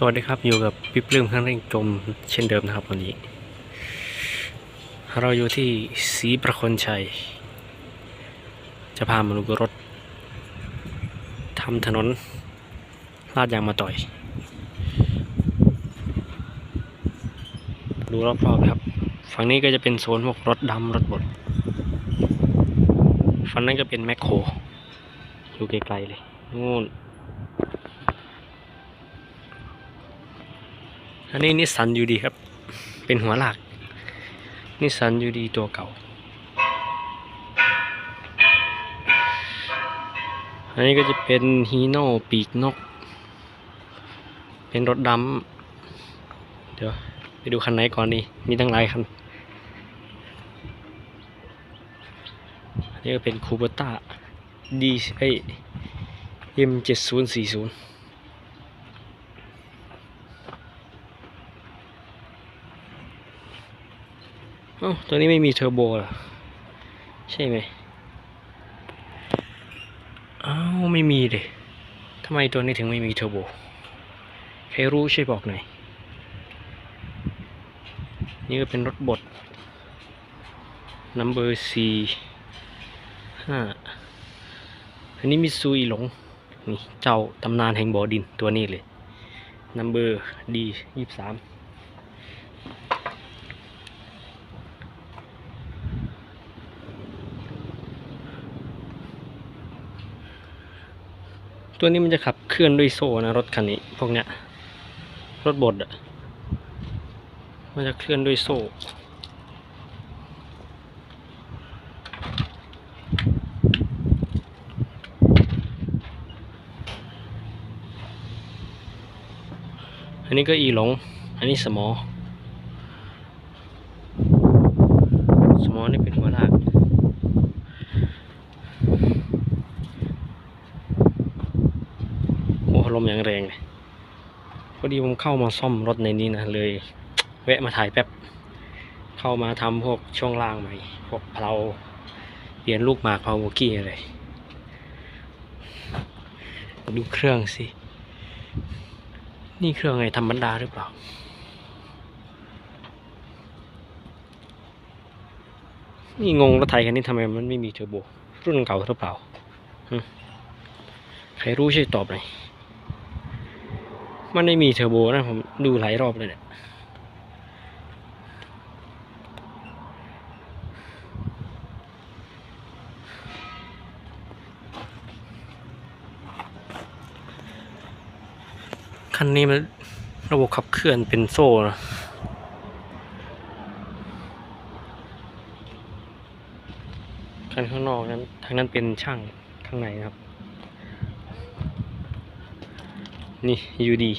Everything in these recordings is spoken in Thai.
สวัสดีครับอยู่กับปิ๊บลืมข้างเร่งจมเช่นเดิมนะครับวันนี้ เราอยู่ที่ศรีประคนชัย จะพามาดูรถทำถนนลาดยางมาต่อย ดูรอบๆครับ ฝั่งนี้ก็จะเป็นโซนพวกรถดำรถบดฝั่งนั้นก็เป็นแมคโครอยู่ไกลๆเลยนู่น อันนี้นิสสันยูดีครับ เป็นหัวหลักนิสสันยูดีตัวเก่า อันนี้ก็จะเป็นฮีโน่ปีกนก เป็นรถดำเดี๋ยวไปดูคันไหนก่อนดีมีตั้งหลายคัน อันนี้ก็เป็นคูเบต้าดีไอเอ็มเจ็ดศูนย์สี่ศูนย์ เอ้าตัวนี้ไม่มีเทอร์โบเหรอใช่ไหมอ้าวไม่มีเลยทำไมตัวนี้ถึงไม่มีเทอร์โบใครรู้ช่วยบอกหน่อยนี่ก็เป็นรถบด number C ห้าอันนี้มิซูอีหลงนี่เจ้าตำนานแห่งบ่อดินตัวนี้เลย number D ยี่สิบสาม ตัวนี้มันจะขับเคลื่อนด้วยโซ่นะรถคันนี้พวกเนี้ยรถบดอะมันจะเคลื่อนด้วยโซ่อันนี้ก็อีหลง อันนี้สมอ สมอนี่เป็นหัวลาก โอ้ลมอย่าง แรงเลยพอดีผมเข้ามาซ่อมรถในนี้นะเลย แวะมาถ่ายแป๊บ เข้ามาทำพวกช่วงล่างใหม่ พวกเพลาเปลี่ยนลูกหมากเพลาโบกี้อะไรดูเครื่องสิ นี่เครื่องไงธรรมดาหรือเปล่า นี่งงรถไทยคันนี้ทำไมมันไม่มีเทอร์โบ รุ่นเก่าหรือเปล่า ใครรู้ช่วยตอบหน่อย มันไม่มีเทอร์โบนะผมดูหลายรอบเลยเนี่ยคันนี้มันระบบขับเคลื่อนเป็นโซ่นะคันข้างนอกนั้นทางนั้นเป็นช่างข้างในนะครับ นี่ยูดี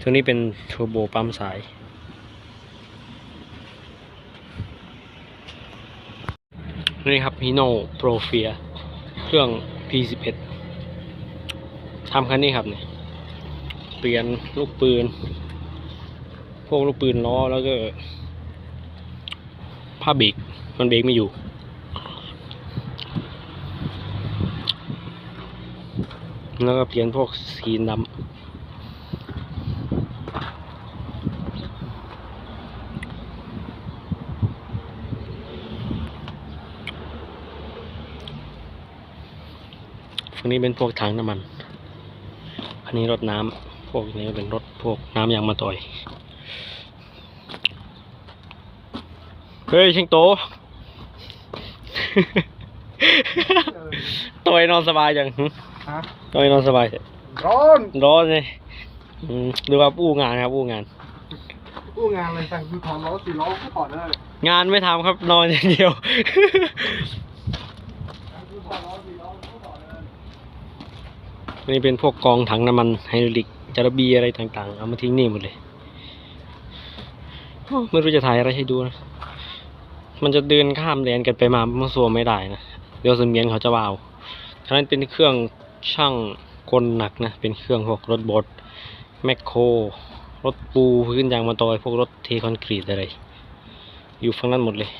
ตัวนี้เป็นเทอร์โบปั๊มสายนี่ครับฮีโน่โปรเฟียเครื่อง P11 ทำคันนี้ครับเนี่ยเปลี่ยนลูกปืน พวกลูกปืนล้อแล้วก็ผ้าเบรกมันเบรกไม่อยู่ แล้วก็เปลี่ยนพวกสีดำฝั่งนี้เป็นพวกถังน้ำมัน อันนี้รถน้ำพวกนี้เป็นรถพวกน้ำยางมาต่อย เฮ้ยชิงโตต่อยนอนสบายจังหึ ฮะต่อยนอนสบายร้อนร้อนเลยอืมดูว่าอู้งานครับอู้งานอู้งานเลยสั่งคือถอนล้อสี่ล้อก็ถอดได้เลยงานไม่ทำครับนอนอย่างเดียวคือถอดล้อสี่ล้อก็ถอดได้เลยนี่เป็นพวกกองถังน้ำมันไฮดรอลิกจาระบีอะไรต่างๆ เอามาทิ้งนี่หมดเลยโอ้ไม่รู้จะถ่ายอะไรให้ดูนะ มันจะเดินข้ามแดนกันไปมามั่วซัวไม่ได้นะ เดี๋ยวสมียนเขาจะว่าเอาฉะนั้นเป็นเครื่อง ช่างกลหนักนะ เป็นเครื่องพวกรถบดแมคโคร รถปูพื้นยางมาตอย พวกรถเทคอนกรีตอะไร อยู่ฝั่งนั้นหมดเลย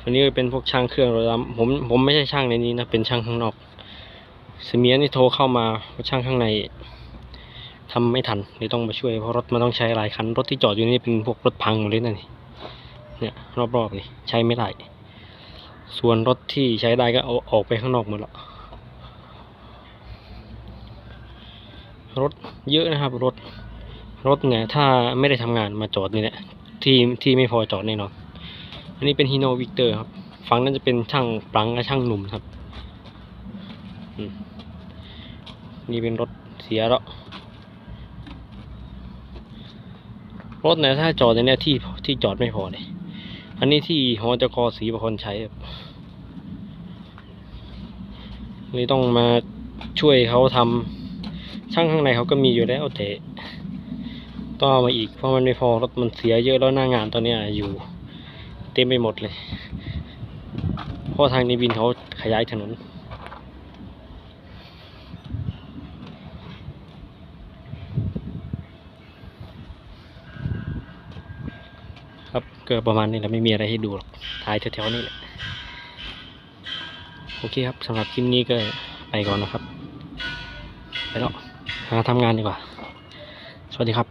ฝั่งนี้เป็นพวกช่างเครื่องรถดำผมผมไม่ใช่ช่างในนี้นะ เป็นช่างข้างนอก เสมียนี่โทรเข้ามาว่าช่างข้างในททำไม่ทันเลยต้องมาช่วยเพราะรถมันต้องใช้หลายคัน รถที่จอดอยู่นี่เป็นพวกรถพังหมดเลยนะนี่เนี่ยรอบๆนี่ใช้ไม่ได้ ส่วนรถที่ใช้ได้ก็เอาออกไปข้างนอกหมดแล้ว รถเยอะนะครับ รถรถเนี่ยถ้าไม่ได้ทำงานมาจอดนี่แหละที่ที่ไม่พอจอดแน่นอนอันนี้เป็นฮีโนวิกเตอร์ครับฝั่งนั้นจะเป็นช่างปลังและช่างหนุ่มครับนี่เป็นรถเสียแล้วรถเนี่ยถ้าจอดในเนี้ยที่ที่จอดไม่พอเลยอันนี้ที่หอจกศรีประคนใช้ครับนี่ต้องมาช่วยเขาทำ ช่างข้างในเขาก็มีอยู่แล้วแต่ต้องเอามาอีกเพราะมันไม่พอรถมันเสียเยอะแล้วหน้างานตอนนี้อยู่ เต็มไปหมดเลยเพราะทางนี้บินเขาขยายถนนครับก็ประมาณนี้แหละไม่มีอะไรให้ดูหรอกถ่ายแถวๆนี้แหละโอเคครับสำหรับคลิปนี้ก็ไปก่อนนะครับ ไปแล้ว หาทำงานดีกว่า สวัสดีครับ